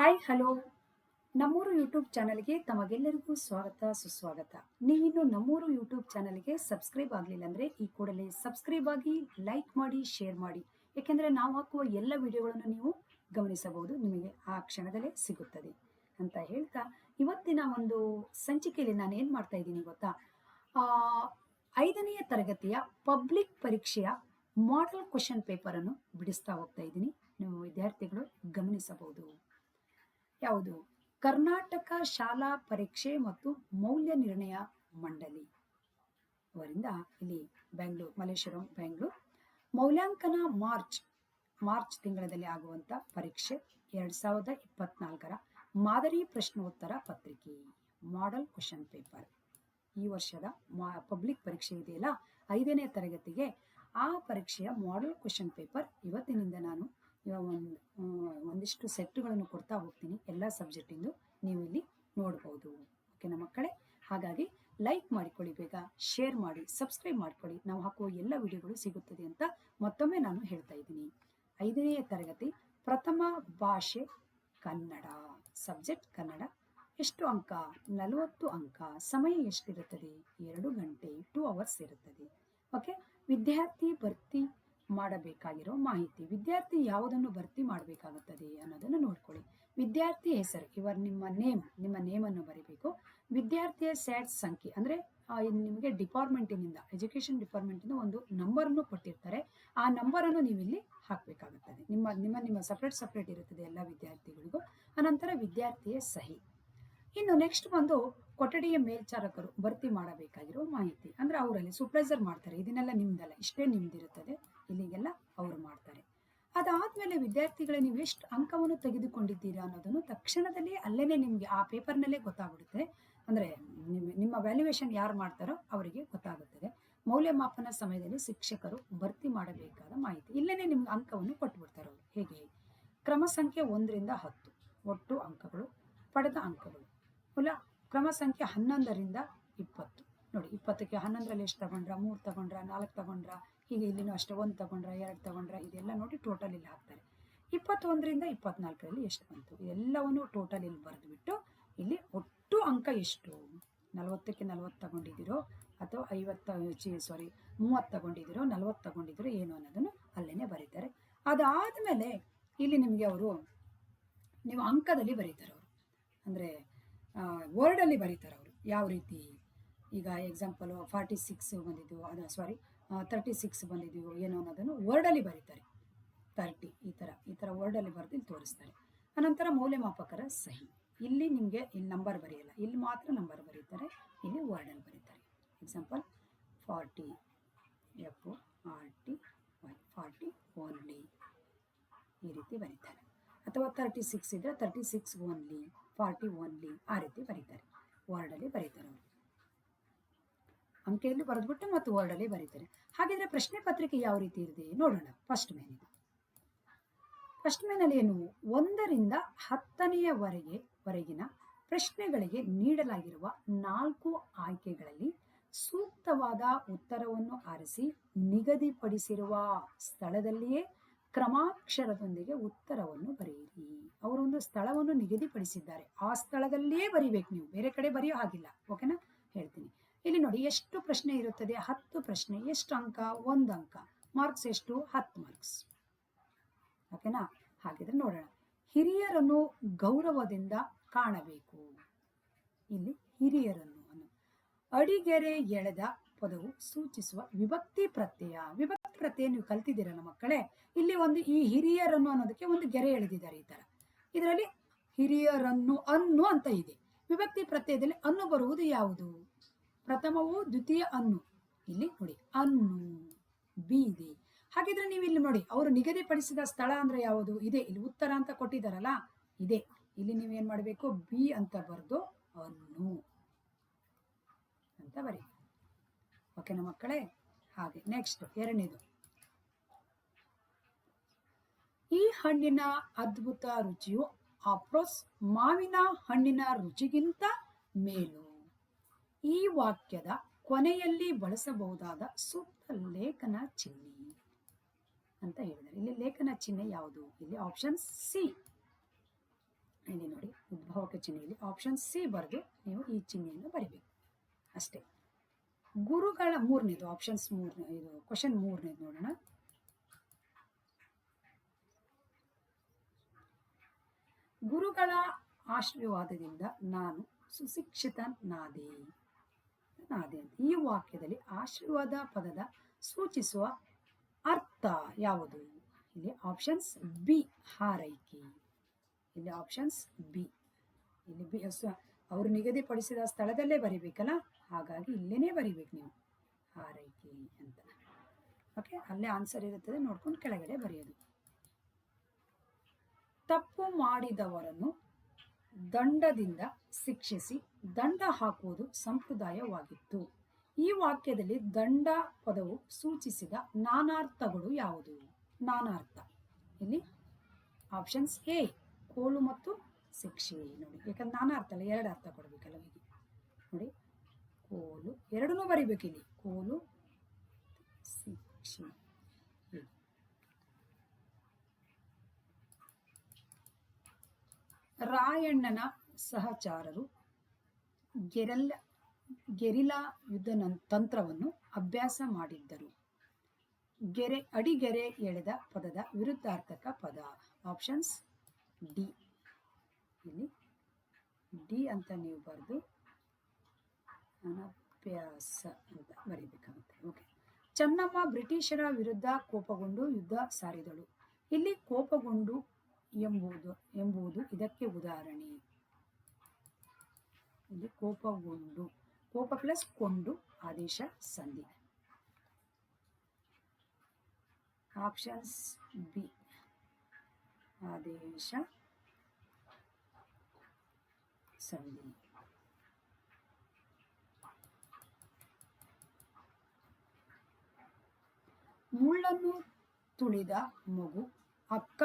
Hi hello ನಮ್ಮೂರು YouTube ಚಾನಲ್ಗೆ ತಮಗೆಲ್ಲರಿಗೂ ಸ್ವಾಗತ, ಸುಸ್ವಾಗತ. ನೀವಿನ್ನು ನಮ್ಮೂರು ಯೂಟ್ಯೂಬ್ ಚಾನಲ್ಗೆ ಸಬ್ಸ್ಕ್ರೈಬ್ ಆಗಲಿಲ್ಲ ಅಂದರೆ ಈ ಕೂಡಲೇ ಸಬ್ಸ್ಕ್ರೈಬ್ ಆಗಿ ಲೈಕ್ ಮಾಡಿ ಶೇರ್ ಮಾಡಿ. ಏಕೆಂದರೆ ನಾವು ಹಾಕುವ ಎಲ್ಲ ವಿಡಿಯೋಗಳನ್ನು ನೀವು ಗಮನಿಸಬಹುದು, ನಿಮಗೆ ಆ ಕ್ಷಣದಲ್ಲೇ ಸಿಗುತ್ತದೆ ಅಂತ ಹೇಳ್ತಾ, ಇವತ್ತಿನ ಒಂದು ಸಂಚಿಕೆಯಲ್ಲಿ ನಾನು ಏನು ಮಾಡ್ತಾ ಇದ್ದೀನಿ ಗೊತ್ತಾ? ಐದನೆಯ ತರಗತಿಯ ಪಬ್ಲಿಕ್ ಪರೀಕ್ಷೆಯ ಮಾಡೆಲ್ ಕ್ವಶನ್ ಪೇಪರನ್ನು ಬಿಡಿಸ್ತಾ ಹೋಗ್ತಾ ಇದ್ದೀನಿ. ನೀವು ವಿದ್ಯಾರ್ಥಿಗಳು ಗಮನಿಸಬಹುದು. ಯಾವುದು? ಕರ್ನಾಟಕ ಶಾಲಾ ಪರೀಕ್ಷೆ ಮತ್ತು ಮೌಲ್ಯ ನಿರ್ಣಯ ಮಂಡಳಿ. ಅವರಿಂದ ಇಲ್ಲಿ ಬೆಂಗಳೂರು, ಮಲ್ಲೇಶ್ವರಂ, ಬೆಂಗಳೂರು. ಮೌಲ್ಯಾಂಕನ ಮಾರ್ಚ್ ಮಾರ್ಚ್ ತಿಂಗಳಲ್ಲಿ ಆಗುವಂತ ಪರೀಕ್ಷೆ ಎರಡ್ ಸಾವಿರದ ಇಪ್ಪತ್ನಾಲ್ಕರ ಮಾದರಿ ಪ್ರಶ್ನೋತ್ತರ ಪತ್ರಿಕೆ. ಮಾಡೆಲ್ ಕ್ವಶನ್ ಪೇಪರ್ ಈ ವರ್ಷದ ಪಬ್ಲಿಕ್ ಪರೀಕ್ಷೆ ಇದೆಯಲ್ಲ? ಐದನೇ ತರಗತಿಗೆ ಆ ಪರೀಕ್ಷೆಯ ಮಾಡೆಲ್ ಕ್ವಶನ್ ಪೇಪರ್ ಇವತ್ತಿನಿಂದ ನಾನು ಇವಾಗ ಒಂದು ಒಂದಿಷ್ಟು ಸೆಟ್ಗಳನ್ನು ಕೊಡ್ತಾ ಹೋಗ್ತೀನಿ ಎಲ್ಲ ಸಬ್ಜೆಕ್ಟಿಂದು ನೀವು ಇಲ್ಲಿ ನೋಡ್ಬೋದು. ಓಕೆನಾ ಮಕ್ಕಳೇ? ಹಾಗಾಗಿ ಲೈಕ್ ಮಾಡಿಕೊಳ್ಳಿ ಬೇಗ ಶೇರ್ ಮಾಡಿ ಸಬ್ಸ್ಕ್ರೈಬ್ ಮಾಡ್ಕೊಳ್ಳಿ. ನಾವು ಹಾಕುವ ಎಲ್ಲ ವಿಡಿಯೋಗಳು ಸಿಗುತ್ತದೆ ಅಂತ ಮತ್ತೊಮ್ಮೆ ನಾನು ಹೇಳ್ತಾ ಇದ್ದೀನಿ. ಐದನೆಯ ತರಗತಿ, ಪ್ರಥಮ ಭಾಷೆ ಕನ್ನಡ. ಸಬ್ಜೆಕ್ಟ್ ಕನ್ನಡ ಎಷ್ಟು ಅಂಕ? ನಲವತ್ತು ಅಂಕ. ಸಮಯ ಎಷ್ಟಿರುತ್ತದೆ? ಎರಡು ಗಂಟೆ ಟೂ ಅವರ್ಸ್ ಇರುತ್ತದೆ. ಓಕೆ ವಿದ್ಯಾರ್ಥಿ ಭರ್ತಿ ಮಾಡಬೇಕಾಗಿರೋ ಮಾಹಿತಿ. ವಿದ್ಯಾರ್ಥಿ ಯಾವುದನ್ನು ಭರ್ತಿ ಮಾಡಬೇಕಾಗುತ್ತದೆ ಅನ್ನೋದನ್ನು ನೋಡ್ಕೊಳ್ಳಿ. ವಿದ್ಯಾರ್ಥಿ ಹೆಸರು ಇವರ್ ನಿಮ್ಮ ನೇಮ್, ನಿಮ್ಮ ನೇಮನ್ನು ಬರೀಬೇಕು. ವಿದ್ಯಾರ್ಥಿಯ ಸ್ಯಾಟ್ ಸಂಖ್ಯೆ, ಅಂದ್ರೆ ನಿಮಗೆ ಡಿಪಾರ್ಟ್ಮೆಂಟಿನಿಂದ ಎಜುಕೇಶನ್ ಡಿಪಾರ್ಟ್ಮೆಂಟಿಂದ ಒಂದು ನಂಬರನ್ನು ಕೊಟ್ಟಿರ್ತಾರೆ. ಆ ನಂಬರನ್ನು ನೀವು ಇಲ್ಲಿ ಹಾಕಬೇಕಾಗುತ್ತದೆ. ನಿಮ್ಮ ನಿಮ್ಮ ನಿಮ್ಮ ಸಪ್ರೇಟ್ ಸಪ್ರೇಟ್ ಇರುತ್ತದೆ ಎಲ್ಲ ವಿದ್ಯಾರ್ಥಿಗಳಿಗೂ. ಅನಂತರ ವಿದ್ಯಾರ್ಥಿಯ ಸಹಿ. ಇನ್ನು ನೆಕ್ಸ್ಟ್ ಬಂದು ಕೊಠಡಿಯ ಮೇಲ್ಚಾರಕರು ಭರ್ತಿ ಮಾಡಬೇಕಾಗಿರೋ ಮಾಹಿತಿ. ಅಂದ್ರೆ, ಅವರಲ್ಲಿ ಸೂಪರ್ವೈಸರ್ ಮಾಡ್ತಾರೆ. ಇದನ್ನೆಲ್ಲ ನಿಮ್ದಲ್ಲ, ಇಷ್ಟೇ ನಿಮ್ದಿರುತ್ತದೆ. ಇಲ್ಲಿಗೆಲ್ಲ ಅವರು ಮಾಡ್ತಾರೆ. ಅದಾದ್ಮೇಲೆ ವಿದ್ಯಾರ್ಥಿಗಳೇ ನೀವು ಎಷ್ಟು ಅಂಕವನ್ನು ತೆಗೆದುಕೊಂಡಿದ್ದೀರಾ ಅನ್ನೋದನ್ನು ತಕ್ಷಣದಲ್ಲಿ ಅಲ್ಲೇನೆ ನಿಮ್ಗೆ ಆ ಪೇಪರ್ನಲ್ಲೇ ಗೊತ್ತಾಗ್ಬಿಡುತ್ತೆ. ಅಂದ್ರೆ ನಿಮ್ಮ ವ್ಯಾಲ್ಯೂಯೇಷನ್ ಯಾರು ಮಾಡ್ತಾರೋ ಅವರಿಗೆ ಗೊತ್ತಾಗುತ್ತದೆ. ಮೌಲ್ಯಮಾಪನ ಸಮಯದಲ್ಲಿ ಶಿಕ್ಷಕರು ಭರ್ತಿ ಮಾಡಬೇಕಾದ ಮಾಹಿತಿ. ಇಲ್ಲೇನೆ ನಿಮ್ಗೆ ಅಂಕವನ್ನು ಕೊಟ್ಬಿಡ್ತಾರೆ ಅವರು. ಹೇಗೆ? ಕ್ರಮ ಸಂಖ್ಯೆ ಒಂದರಿಂದ ಹತ್ತು. ಒಟ್ಟು ಅಂಕಗಳು, ಪಡೆದ ಅಂಕಗಳು. ಇಲ್ಲ, ಕ್ರಮ ಸಂಖ್ಯೆ ಹನ್ನೊಂದರಿಂದ ಇಪ್ಪತ್ತು. ನೋಡಿ, ಇಪ್ಪತ್ತಕ್ಕೆ ಹನ್ನೊಂದರಲ್ಲಿ ಎಷ್ಟು ತಗೊಂಡ್ರ? ಮೂರು ತಗೊಂಡ್ರ? ನಾಲ್ಕು ತಗೊಂಡ್ರ? ಹೀಗೆ ಇಲ್ಲಿನೂ ಅಷ್ಟೇ, ಒಂದು ತಗೊಂಡ್ರ, ಎರಡು ತಗೊಂಡ್ರ, ಇದೆಲ್ಲ ನೋಡಿ ಟೋಟಲ್ ಇಲ್ಲಿ ಹಾಕ್ತಾರೆ. ಇಪ್ಪತ್ತೊಂದರಿಂದ ಇಪ್ಪತ್ನಾಲ್ಕರಲ್ಲಿ ಎಷ್ಟು ಬಂತು? ಎಲ್ಲವನ್ನು ಟೋಟಲ್ ಇಲ್ಲಿ ಬರೆದುಬಿಟ್ಟು ಇಲ್ಲಿ ಒಟ್ಟು ಅಂಕ ಎಷ್ಟು? ನಲವತ್ತಕ್ಕೆ ನಲವತ್ತು ತಗೊಂಡಿದ್ದೀರೋ ಅಥವಾ ಐವತ್ತ ಸಾರಿ ಮೂವತ್ತು ತಗೊಂಡಿದ್ದೀರೋ, ನಲವತ್ತು ತಗೊಂಡಿದ್ದೀರೋ ಏನು ಅನ್ನೋದನ್ನು ಅಲ್ಲೇ ಬರೀತಾರೆ. ಅದಾದಮೇಲೆ ಇಲ್ಲಿ ನಿಮಗೆ ಅವರು, ನೀವು ಅಂಕದಲ್ಲಿ ಬರೀತಾರೆ ಅವರು. ಅಂದರೆ ವರ್ಡಲ್ಲಿ ಬರೀತಾರೆ ಅವರು. ಯಾವ ರೀತಿ? ಈಗ ಎಕ್ಸಾಂಪಲು ಫಾರ್ಟಿ ಸಿಕ್ಸ್ ಬಂದಿದ್ದೀವೋ ಅದು ಸಾರಿ ತರ್ಟಿ ಸಿಕ್ಸ್ ಬಂದಿದ್ದೀವೋ ಏನೋ ಅನ್ನೋದನ್ನು ವರ್ಡಲ್ಲಿ ಬರೀತಾರೆ. ತರ್ಟಿ ಈ ಥರ ಈ ಥರ ವರ್ಡಲ್ಲಿ ಬರೆದು ಇಲ್ಲಿ ತೋರಿಸ್ತಾರೆ. ಅನಂತರ ಮೌಲ್ಯಮಾಪಕರ ಸಹಿ. ಇಲ್ಲಿ ನಿಮಗೆ ಇಲ್ಲಿ ನಂಬರ್ ಬರೆಯಲ್ಲ, ಇಲ್ಲಿ ಮಾತ್ರ ನಂಬರ್ ಬರೀತಾರೆ, ಇಲ್ಲಿ ವರ್ಡಲ್ಲಿ ಬರೀತಾರೆ. Example forty F R T Y forty only ಈ ರೀತಿ ಬರೀತಾರೆ. ಅಥವಾ ತರ್ಟಿ ಸಿಕ್ಸ್ ಇದ್ದರೆ thirty six only forty only ಆ ರೀತಿ ಬರೀತಾರೆ. ವರ್ಡಲ್ಲಿ ಬರೀತಾರೆ ಅವರು. ಅಂಕೆಯಲ್ಲಿ ಬರೆದ್ಬಿಟ್ಟು ಮತ್ತು ವರ್ಡಲ್ಲಿ ಬರೀತಾರೆ. ಹಾಗಿದ್ರೆ ಪ್ರಶ್ನೆ ಪತ್ರಿಕೆ ಯಾವ ರೀತಿ ಇದೆ? ನೋಡೋಣ. ಫಸ್ಟ್ ಮೇನ್ ಫಸ್ಟ್ ಮೇನಲ್ಲಿ ಏನು? ಒಂದರಿಂದ ಹತ್ತನೆಯವರೆಗೆ ವರೆಗಿನ ಪ್ರಶ್ನೆಗಳಿಗೆ ನೀಡಲಾಗಿರುವ ನಾಲ್ಕು ಆಯ್ಕೆಗಳಲ್ಲಿ ಸೂಕ್ತವಾದ ಉತ್ತರವನ್ನು ಆರಿಸಿ ನಿಗದಿಪಡಿಸಿರುವ ಸ್ಥಳದಲ್ಲಿಯೇ ಕ್ರಮಾಕ್ಷರದೊಂದಿಗೆ ಉತ್ತರವನ್ನು ಬರೆಯಿರಿ. ಅವರೊಂದು ಸ್ಥಳವನ್ನು ನಿಗದಿಪಡಿಸಿದ್ದಾರೆ. ಆ ಸ್ಥಳದಲ್ಲಿಯೇ ಬರಿಬೇಕು ನೀವು. ಬೇರೆ ಕಡೆ ಬರೆಯೋ ಹಾಗಿಲ್ಲ. ಓಕೆನಾ ಹೇಳ್ತೀನಿ. ಇಲ್ಲಿ ನೋಡಿ, ಎಷ್ಟು ಪ್ರಶ್ನೆ ಇರುತ್ತದೆ? ಹತ್ತು ಪ್ರಶ್ನೆ, ಎಷ್ಟು ಅಂಕ? ಒಂದು ಅಂಕ. ಮಾರ್ಕ್ಸ್ ಎಷ್ಟು? ಹತ್ತು ಮಾರ್ಕ್ಸ್ ಓಕೆನಾ ಹಾಗಿದ್ರೆ ನೋಡೋಣ. ಹಿರಿಯರನ್ನು ಗೌರವದಿಂದ ಕಾಣಬೇಕು. ಇಲ್ಲಿ ಹಿರಿಯರನ್ನು ಅಡಿಗೆರೆ ಎಳೆದ ಪದವು ಸೂಚಿಸುವ ವಿಭಕ್ತಿ ಪ್ರತ್ಯಯ. ವಿಭಕ್ತಿ ಪ್ರತ್ಯಯ ನೀವು ಕಲ್ತಿದ್ದೀರಲ್ಲ ಮಕ್ಕಳೇ? ಇಲ್ಲಿ ಒಂದು ಈ ಹಿರಿಯರನ್ನು ಅನ್ನೋದಕ್ಕೆ ಒಂದು ಗೆರೆ ಎಳೆದಿದ್ದಾರೆ ಈ ತರ. ಇದರಲ್ಲಿ ಹಿರಿಯರನ್ನು ಅನ್ನು ಅಂತ ಇದೆ. ವಿಭಕ್ತಿ ಪ್ರತ್ಯಯದಲ್ಲಿ ಅನ್ನು ಬರುವುದು ಯಾವುದು? ಪ್ರಥಮವು ದ್ವಿತೀಯ ಅನ್ನು. ಇಲ್ಲಿ ನೋಡಿ, ಅನ್ನು, ಬೀದಿ. ಹಾಗಿದ್ರೆ ನೀವು ಇಲ್ಲಿ ನೋಡಿ, ಅವರು ನಿಗದಿಪಡಿಸಿದ ಸ್ಥಳ ಅಂದ್ರೆ ಯಾವುದು? ಇದೆ. ಇಲ್ಲಿ ಉತ್ತರ ಅಂತ ಕೊಟ್ಟಿದ್ದಾರಲ್ಲ, ಇದೆ. ಇಲ್ಲಿ ನೀವೇನ್ ಮಾಡಬೇಕು? ಬಿ ಅಂತ ಬರೆದು ಅನ್ನು ಅಂತ ಬರಿ. ಓಕೆನಾ ಮಕ್ಕಳೇ? ಹಾಗೆ ನೆಕ್ಸ್ಟ್ ಎರಡನೇದು. ಈ ಹಣ್ಣಿನ ಅದ್ಭುತ ರುಚಿಯು ಅಪ್ರೋಸ್ ಮಾವಿನ ಹಣ್ಣಿನ ರುಚಿಗಿಂತ ಮೇಲು. ಈ ವಾಕ್ಯದ ಕೊನೆಯಲ್ಲಿ ಬಳಸಬಹುದಾದ ಸೂಕ್ತ ಲೇಖನ ಚಿಹ್ನೆ ಅಂತ ಹೇಳಿದ್ದಾರೆ. ಇಲ್ಲಿ ಲೇಖನ ಚಿಹ್ನೆ ಯಾವುದು? ಇಲ್ಲಿ ಆಪ್ಷನ್ ಸಿ ಇಲ್ಲಿ ನೋಡಿ ಉದ್ಭವಕ ಚಿಹ್ನೆಯಲ್ಲಿ ಆಪ್ಷನ್ ಸಿ ಬರೆದು ನೀವು ಈ ಚಿಹ್ನೆಯನ್ನು ಬರಿಬೇಕು. ಅಷ್ಟೇ. ಗುರುಗಳ ಮೂರನೇದು ಆಪ್ಷನ್ಸ್ ಮೂರನೇ, ಇದು ಕ್ವಶನ್ ಮೂರನೇದು ನೋಡೋಣ. ಗುರುಗಳ ಆಶೀರ್ವಾದದಿಂದ ನಾನು ಸುಶಿಕ್ಷಿತನಾದೆ. ನಾದೆ ಅಂತ ಈ ವಾಕ್ಯದಲ್ಲಿ ಆಶೀರ್ವಾದ ಪದದ ಸೂಚಿಸುವ ಅರ್ಥ ಯಾವುದು? ಇಲ್ಲಿ ಆಪ್ಷನ್ಸ್ ಬಿ ಹಾರೈಕೆ. ಇಲ್ಲಿ ಆಪ್ಷನ್ಸ್ ಬಿ ಇಲ್ಲಿ ಬಿ ಅವರು ನಿಗದಿಪಡಿಸಿದ ಸ್ಥಳದಲ್ಲೇ ಬರಿಬೇಕಲ್ಲ? ಹಾಗಾಗಿ ಇಲ್ಲೇನೇ ಬರಿಬೇಕು ನೀವು. ಹಾರೈಕೆ ಅಂತ. ಓಕೆ ಅಲ್ಲೇ ಆನ್ಸರ್ ಇರುತ್ತದೆ. ನೋಡ್ಕೊಂಡು ಕೆಳಗಡೆ ಬರೆಯೋದು. ತಪ್ಪು ಮಾಡಿದವರನ್ನು ದಂಡದಿಂದ ಶಿಕ್ಷಿಸಿ ದಂಡ ಹಾಕುವುದು ಸಂಪ್ರದಾಯವಾಗಿತ್ತು. ಈ ವಾಕ್ಯದಲ್ಲಿ ದಂಡ ಪದವು ಸೂಚಿಸಿದ ನಾನಾರ್ಥಗಳು ಯಾವುದು? ನಾನಾರ್ಥ. ಇಲ್ಲಿ ಆಪ್ಷನ್ಸ್ ಎ ಕೋಲು ಮತ್ತು ಶಿಕ್ಷೆ. ನೋಡಿ, ಯಾಕಂದ್ರೆ ನಾನಾರ್ಥ ಅಲ್ಲ, ಎರಡು ಅರ್ಥ ಕೊಡಬೇಕಲ್ಲ ನೋಡಿ, ಕೋಲು, ಎರಡನ್ನೂ ಬರಿಬೇಕು ಇಲ್ಲಿ ಕೋಲು, ಶಿಕ್ಷೆ ಹೀಗೆ. ರಾಯಣ್ಣನ ಸಹಚಾರರು ಗೆರಲ್ಲ ಗೆರಿಲಾ ಯುದ್ಧ ತಂತ್ರವನ್ನು ಅಭ್ಯಾಸ ಮಾಡಿದ್ದರು. ಗೆರೆ ಅಡಿಗೆರೆ ಎಳೆದ ಪದದ ವಿರುದ್ಧಾರ್ಥಕ ಪದ ಆಪ್ಷನ್ಸ್ ಡಿ ಇಲ್ಲಿ ಡಿ ಅಂತ ನೀವು ಬರೆದು ಅನಭ್ಯಾಸ ಅಂತ ಬರೀಬೇಕಾಗುತ್ತೆ. ಓಕೆ ಚೆನ್ನಮ್ಮ ಬ್ರಿಟಿಷರ ವಿರುದ್ಧ ಕೋಪಗೊಂಡು ಯುದ್ಧ ಸಾರಿದಳು. ಇಲ್ಲಿ ಕೋಪಗೊಂಡು ಎಂಬುದು ಎಂಬುದು ಇದಕ್ಕೆ ಉದಾಹರಣೆ. ಇದು ಕೋಪಗೊಂಡು ಕೋಪ ಪ್ಲಸ್ ಕೊಂಡು ಆದೇಶ ಸಂಧಿ. ಆಪ್ಷನ್ಸ್ ಬಿ ಆದೇಶ ಸಂಧಿ. ಮುಳ್ಳನ್ನು ತುಳಿದ ಮಗು ಅಕ್ಕ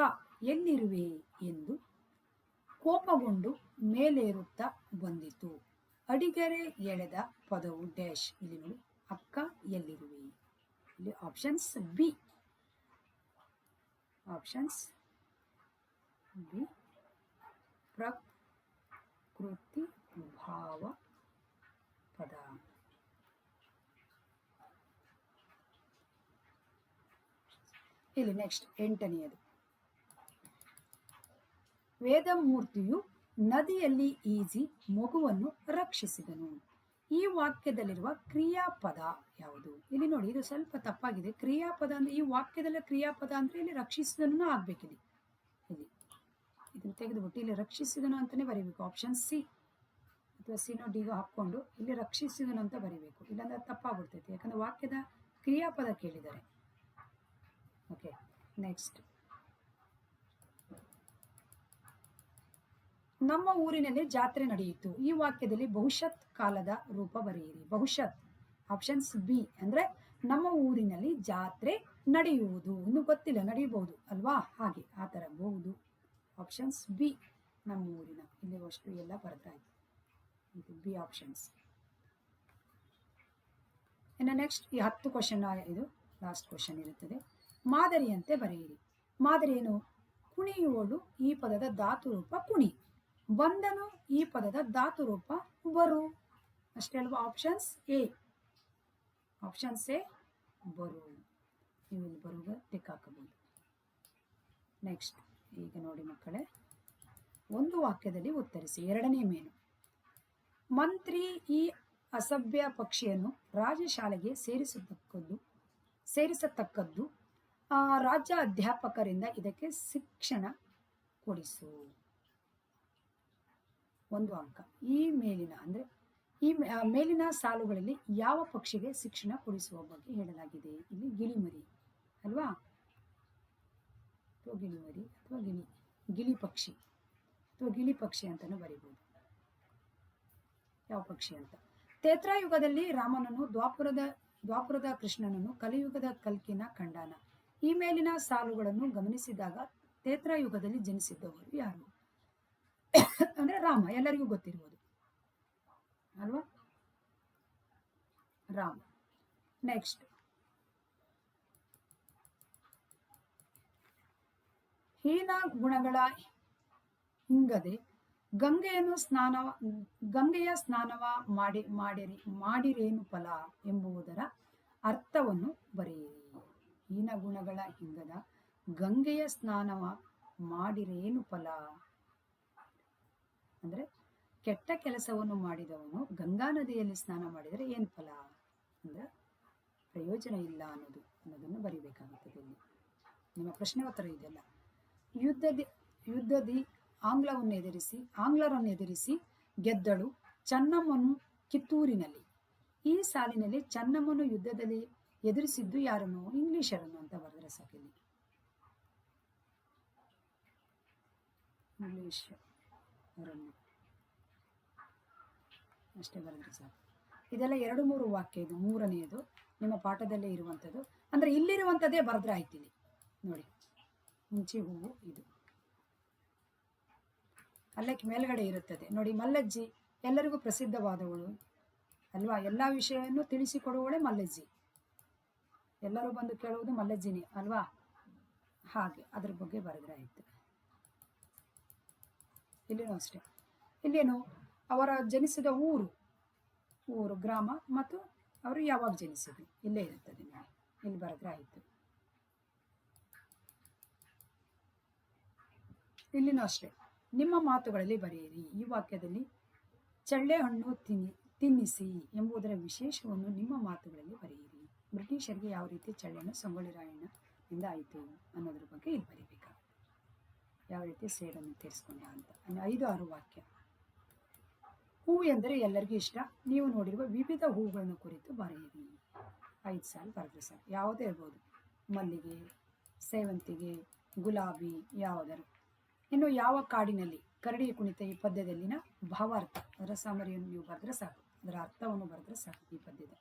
ಎಲ್ಲಿರುವೆ ಎಂದು ಕೋಪಗೊಂಡು ಮೇಲೇರುತ್ತಾ ಬಂದಿತು. ಅಡಿಗೆರೆ ಎಳೆದ ಪದವು ಡ್ಯಾಶ್. ಇಲ್ಲಿ ನೋಡಿ, ಅಕ್ಕ ಎಲ್ಲಿರುವೆ? ಇಲ್ಲಿ ಆಪ್ಷನ್ಸ್ ಬಿ ಆಪ್ಷನ್ಸ್ ಬಿ ಪ್ರಕೃತಿ ಭಾವ ಪದ. ಇಲ್ಲಿ ನೆಕ್ಸ್ಟ್ ಎಂಟನೆಯದು. ವೇದಮೂರ್ತಿಯು ನದಿಯಲ್ಲಿ ಈಜಿ ಮಗುವನ್ನು ರಕ್ಷಿಸಿದನು. ಈ ವಾಕ್ಯದಲ್ಲಿರುವ ಕ್ರಿಯಾಪದ ಯಾವುದು? ಇಲ್ಲಿ ನೋಡಿ, ಇದು ಸ್ವಲ್ಪ ತಪ್ಪಾಗಿದೆ. ಕ್ರಿಯಾಪದ ಅಂದ್ರೆ, ಈ ವಾಕ್ಯದಲ್ಲಿ ಕ್ರಿಯಾಪದ ಅಂದ್ರೆ ಇಲ್ಲಿ ರಕ್ಷಿಸಿದನು ಆಗ್ಬೇಕಿದೆ. ಇಲ್ಲಿ ಇದನ್ನು ತೆಗೆದುಬಿಟ್ಟು ಇಲ್ಲಿ ರಕ್ಷಿಸಿದನು ಅಂತಾನೆ ಬರೀಬೇಕು. ಆಪ್ಷನ್ ಸಿ ಅಥವಾ ಸಿನೋ ಡಿಗೋ ಹಾಕೊಂಡು ಇಲ್ಲಿ ರಕ್ಷಿಸಿದನು ಅಂತ ಬರೀಬೇಕು. ಇಲ್ಲಾಂದ್ರೆ ತಪ್ಪಾಗ್ಬಿಡ್ತೈತೆ. ಯಾಕಂದ್ರೆ ವಾಕ್ಯದ ಕ್ರಿಯಾಪದ ಕೇಳಿದ್ದಾರೆ. ಓಕೆ ನೆಕ್ಸ್ಟ್ ನಮ್ಮ ಊರಿನಲ್ಲಿ ಜಾತ್ರೆ ನಡೆಯಿತು. ಈ ವಾಕ್ಯದಲ್ಲಿ ಭವಿಷ್ಯತ್ ಕಾಲದ ರೂಪ ಬರೆಯಿರಿ. ಬಹುಶತ್ ಆಪ್ಷನ್ಸ್ ಬಿ ಅಂದ್ರೆ ನಮ್ಮ ಊರಿನಲ್ಲಿ ಜಾತ್ರೆ ನಡೆಯುವುದು. ಇನ್ನು ಗೊತ್ತಿಲ್ಲ ನಡೆಯಬಹುದು ಅಲ್ವಾ? ಹಾಗೆ ಆ ಥರ ಬಹುದು ಆಪ್ಷನ್ಸ್ ಬಿ ನಮ್ಮ ಊರಿನ. ಇಲ್ಲಿ ಅಷ್ಟು ಎಲ್ಲ ಬರ್ತಾ ಇದೆ. ಇದು ಬಿ ಆಪ್ಷನ್ಸ್ ಇನ್ನು ನೆಕ್ಸ್ಟ್ ಈ ಹತ್ತು ಕ್ವಶನ್ ಇದು ಲಾಸ್ಟ್ ಕ್ವಶನ್ ಇರುತ್ತದೆ. ಮಾದರಿಯಂತೆ ಬರೆಯಿರಿ. ಮಾದರಿ ಏನು? ಕುಣಿಯುವಳು ಈ ಪದದ ಧಾತು ರೂಪ ಕುಣಿ. ಬಂದನು ಈ ಪದದ ಧಾತು ರೂಪ ಬರು. ಅಷ್ಟೇ ಅಲ್ವಾ? ಆಪ್ಷನ್ಸ್ ಎ ಆಪ್ಷನ್ಸ್ ಎ ಬರು. ನೀವು ಇಲ್ಲಿ ಬರುವ ಟಿಕ್ ಹಾಕಬಹುದು. ನೆಕ್ಸ್ಟ್ ಈಗ ನೋಡಿ ಮಕ್ಕಳೇ. ಒಂದು ವಾಕ್ಯದಲ್ಲಿ ಉತ್ತರಿಸಿ. ಎರಡನೇ ಮೇನು. ಮಂತ್ರಿ ಈ ಅಸಭ್ಯ ಪಕ್ಷಿಯನ್ನು ರಾಜಶಾಲೆಗೆ ಸೇರಿಸತಕ್ಕದ್ದು ಸೇರಿಸತಕ್ಕದ್ದು ರಾಜ್ಯ ಅಧ್ಯಾಪಕರಿಂದ ಇದಕ್ಕೆ ಶಿಕ್ಷಣ ಕೊಡಿಸು. ಒಂದು ಅಂಕ. ಈ ಮೇಲಿನ ಅಂದರೆ ಈ ಮೇಲಿನ ಸಾಲುಗಳಲ್ಲಿ ಯಾವ ಪಕ್ಷಿಗೆ ಶಿಕ್ಷಣ ಕೊಡಿಸುವ ಬಗ್ಗೆ ಹೇಳಲಾಗಿದೆ? ಇಲ್ಲಿ ಗಿಳಿಮರಿ ಅಲ್ವಾ? ಅಥವಾ ಗಿಳಿಮರಿ ಅಥವಾ ಗಿಳಿ ಗಿಳಿ ಪಕ್ಷಿ ಅಥವಾ ಗಿಳಿ ಪಕ್ಷಿ ಅಂತಲೂ ಬರೀಬಹುದು ಯಾವ ಪಕ್ಷಿ ಅಂತ. ತೇತ್ರಾಯುಗದಲ್ಲಿ ರಾಮನನ್ನು, ದ್ವಾಪುರದ ದ್ವಾಪುರದ ಕೃಷ್ಣನನ್ನು, ಕಲಿಯುಗದ ಕಲ್ಕಿನ ಖಂಡಾನ. ಈ ಮೇಲಿನ ಸಾಲುಗಳನ್ನು ಗಮನಿಸಿದಾಗ ತೇತ್ರಾಯುಗದಲ್ಲಿ ಜನಿಸಿದ್ದವರು ಯಾರು? ಅಂದ್ರೆ ರಾಮ, ಎಲ್ಲರಿಗೂ ಗೊತ್ತಿರ್ಬೋದು. ಅಲ್ವಾ? ರಾಮ. ನೆಕ್ಸ್ಟ್ ಹೀನ ಗುಣಗಳ ಹಿಂಗದೆ ಗಂಗೆಯನ್ನು ಸ್ನಾನ, ಗಂಗೆಯ ಸ್ನಾನವ ಮಾಡಿ, ಮಾಡಿರಿ, ಮಾಡಿರೇನು ಫಲ ಎಂಬುವುದರ ಅರ್ಥವನ್ನು ಬರೆಯಿರಿ. ಹೀನ ಗುಣಗಳ ಹಿಂಗದ ಗಂಗೆಯ ಸ್ನಾನವ ಮಾಡಿರೇನು ಫಲ ಅಂದ್ರೆ ಕೆಟ್ಟ ಕೆಲಸವನ್ನು ಮಾಡಿದವನು ಗಂಗಾ ನದಿಯಲ್ಲಿ ಸ್ನಾನ ಮಾಡಿದರೆ ಏನು ಫಲ? ಅಂದ್ರೆ ಪ್ರಯೋಜನ ಇಲ್ಲ ಅನ್ನೋದು, ಅನ್ನೋದನ್ನು ಬರಿಬೇಕಾಗುತ್ತದೆ ಇಲ್ಲಿ. ನಿಮ್ಮ ಪ್ರಶ್ನೆ ಉತ್ತರ ಇದೆಲ್ಲ ಯುದ್ಧದಿ ಯುದ್ಧದಿ ಆಂಗ್ಲವನ್ನು ಎದುರಿಸಿ, ಆಂಗ್ಲರನ್ನು ಎದುರಿಸಿ ಗೆದ್ದಳು ಚನ್ನಮ್ಮನು ಕಿತ್ತೂರಿನಲ್ಲಿ. ಈ ಸಾಲಿನಲ್ಲಿ ಚನ್ನಮ್ಮನು ಯುದ್ಧದಲ್ಲಿ ಎದುರಿಸಿದ್ದು ಯಾರನ್ನು? ಇಂಗ್ಲಿಷರನ್ನು ಅಂತ ಬರೆದ್ರೆ ಸಾಕಿಲ್ಲಿ ಇಂಗ್ಲಿಷ್. ಅವರನ್ನು. ಅಷ್ಟೇ ಬರೆದ್ರೆ ಸಾಕು ಇದೆಲ್ಲ ಎರಡು ಮೂರು ವಾಕ್ಯ ಇದು, ಮೂರನೆಯದು, ನಿಮ್ಮ ಪಾಠದಲ್ಲೇ ಇರುವಂಥದ್ದು. ಅಂದರೆ ಇಲ್ಲಿರುವಂಥದ್ದೇ ಬರೆದ್ರೆ ಆಯ್ತು ಇಲ್ಲಿ. ನೋಡಿ, ಮುಂಚೆ ಹೂವು ಇದು. ಅಲ್ಲಕ್ಕೆ ಮೇಲ್ಗಡೆ ಇರುತ್ತದೆ. ನೋಡಿ, ಮಲ್ಲಜ್ಜಿ ಎಲ್ಲರಿಗೂ ಪ್ರಸಿದ್ಧವಾದವಳು. ಅಲ್ವಾ? ಎಲ್ಲ ವಿಷಯವನ್ನು ತಿಳಿಸಿಕೊಡುವಳೆ ಮಲ್ಲಜ್ಜಿ. ಎಲ್ಲರೂ ಬಂದು ಕೇಳುವುದು ಮಲ್ಲಜ್ಜಿನಿ, ಅಲ್ವಾ? ಹಾಗೆ, ಅದ್ರ ಬಗ್ಗೆ ಬರೆದ್ರೆ ಆಯ್ತು. ಇಲ್ಲಿನೂ ಅಷ್ಟೇ. ಇಲ್ಲೇನು? ಅವರ ಜನಿಸಿದ ಊರು ಊರು, ಗ್ರಾಮ ಮತ್ತು ಅವರು ಯಾವಾಗ ಜನಿಸಿದ್ರು? ಇಲ್ಲೇ ಇರುತ್ತದೆ ನೋಡಿ ಇಲ್ಲಿ ಬರೆದ್ರೆ ಆಯಿತು. ಇಲ್ಲಿನೂ ಅಷ್ಟೇ. ನಿಮ್ಮ ಮಾತುಗಳಲ್ಲಿ ಬರೆಯಿರಿ. ಈ ವಾಕ್ಯದಲ್ಲಿ ಚಳ್ಳೆ ಹಣ್ಣು ತಿನ್ನಿ, ತಿನ್ನಿಸಿ ಎಂಬುದರ ವಿಶೇಷವನ್ನು ನಿಮ್ಮ ಮಾತುಗಳಲ್ಲಿ ಬರೆಯಿರಿ. ಬ್ರಿಟಿಷರಿಗೆ ಯಾವ ರೀತಿ ಚಳ್ಳೆಯನ್ನು ಸಂಗೊಳ್ಳಿ ಇಂದ ಆಯಿತು ಅನ್ನೋದ್ರ ಬಗ್ಗೆ ಇಲ್ಲಿ ಬರೀಬೇಕಾಗುತ್ತೆ ಯಾವ ರೀತಿ ಸೇಡನ್ನು ತೀರಿಸ್ಕೊಂಡ ಅಂತ. ಐದು, ಆರು ವಾಕ್ಯ. ಹೂವು ಎಂದರೆ ಎಲ್ಲರಿಗೂ ಇಷ್ಟ. ನೀವು ನೋಡಿರುವ ವಿವಿಧ ಹೂಗಳನ್ನು ಕುರಿತು ಬರೆಯಿರಿ. ಐದು ಸಾಲು ಬರೆದ್ರೆ ಸರ್ ಯಾವುದೇ ಇರ್ಬೋದು. ಮಲ್ಲಿಗೆ, ಸೇವಂತಿಗೆ, ಗುಲಾಬಿ ಯಾವುದರು ಇನ್ನು ಯಾವ ಕಾಡಿನಲ್ಲಿ ಕರಡಿ ಕುಣಿತ ಈ ಪದ್ಯದಲ್ಲಿನ ಭಾವಾರ್ಥ ಅದರ ನೀವು ಬರೆದ್ರೆ ಸಾಕು. ಅದರ ಅರ್ಥವನ್ನು ಬರೆದ್ರೆ ಸಾಕು ಈ ಪದ್ಯದ.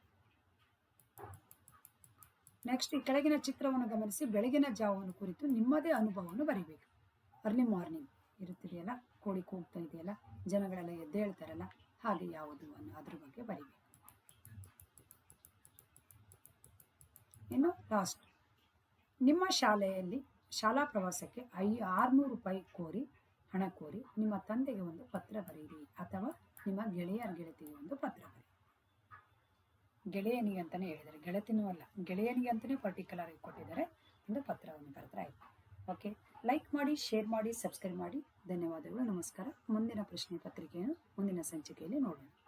ನೆಕ್ಸ್ಟ್ ಈ ಕೆಳಗಿನ ಚಿತ್ರವನ್ನು ಗಮನಿಸಿ, ಬೆಳಗಿನ ಜಾವವನ್ನು ಕುರಿತು ನಿಮ್ಮದೇ ಅನುಭವವನ್ನು ಬರೀಬೇಕು. ಅರ್ಲಿ ಮಾರ್ನಿಂಗ್ ಇರುತ್ತಿದೆಯಲ್ಲ? ಕೋಳಿ ಕೂಗ್ತಾ ಇದೆಯಲ್ಲ? ಜನಗಳೆಲ್ಲ ಎದ್ದೇಳ್ತಾರಲ್ಲ ಹಾಗೆ ಯಾವುದು ಅನ್ನೋ ಅದ್ರ ಬಗ್ಗೆ ಬರೀಬೇಕು. ಇನ್ನು ಲಾಸ್ಟ್ ನಿಮ್ಮ ಶಾಲೆಯಲ್ಲಿ ಶಾಲಾ ಪ್ರವಾಸಕ್ಕೆ ಐ ಆರುನೂರು ರೂಪಾಯಿ ಕೋರಿ, ಹಣ ಕೋರಿ ನಿಮ್ಮ ತಂದೆಗೆ ಒಂದು ಪತ್ರ ಬರೆಯಿರಿ ಅಥವಾ ನಿಮ್ಮ ಗೆಳೆಯರ ಗೆಳತಿಗೆ ಒಂದು ಪತ್ರ ಬರೆಯಿರಿ. ಗೆಳೆಯನಿಗೆ ಅಂತಾನೆ ಹೇಳಿದ್ದಾರೆ. ಗೆಳತಿನೂ ಅಲ್ಲ. ಗೆಳೆಯನಿಗೆ ಅಂತಾನೆ ಪರ್ಟಿಕ್ಯುಲರ್ ಆಗಿ ಕೊಟ್ಟಿದ್ದಾರೆ. ಒಂದು ಪತ್ರವನ್ನು ಬರೆದ್ರೆ ಆಯ್ತು ಓಕೆ ಲೈಕ್ ಮಾಡಿ ಶೇರ್ ಮಾಡಿ ಸಬ್ಸ್ಕ್ರೈಬ್ ಮಾಡಿ. ಧನ್ಯವಾದಗಳು. ನಮಸ್ಕಾರ. ಮುಂದಿನ ಪ್ರಶ್ನೆ ಪತ್ರಿಕೆಯನ್ನು ಮುಂದಿನ ಸಂಚಿಕೆಯಲ್ಲಿ ನೋಡೋಣ.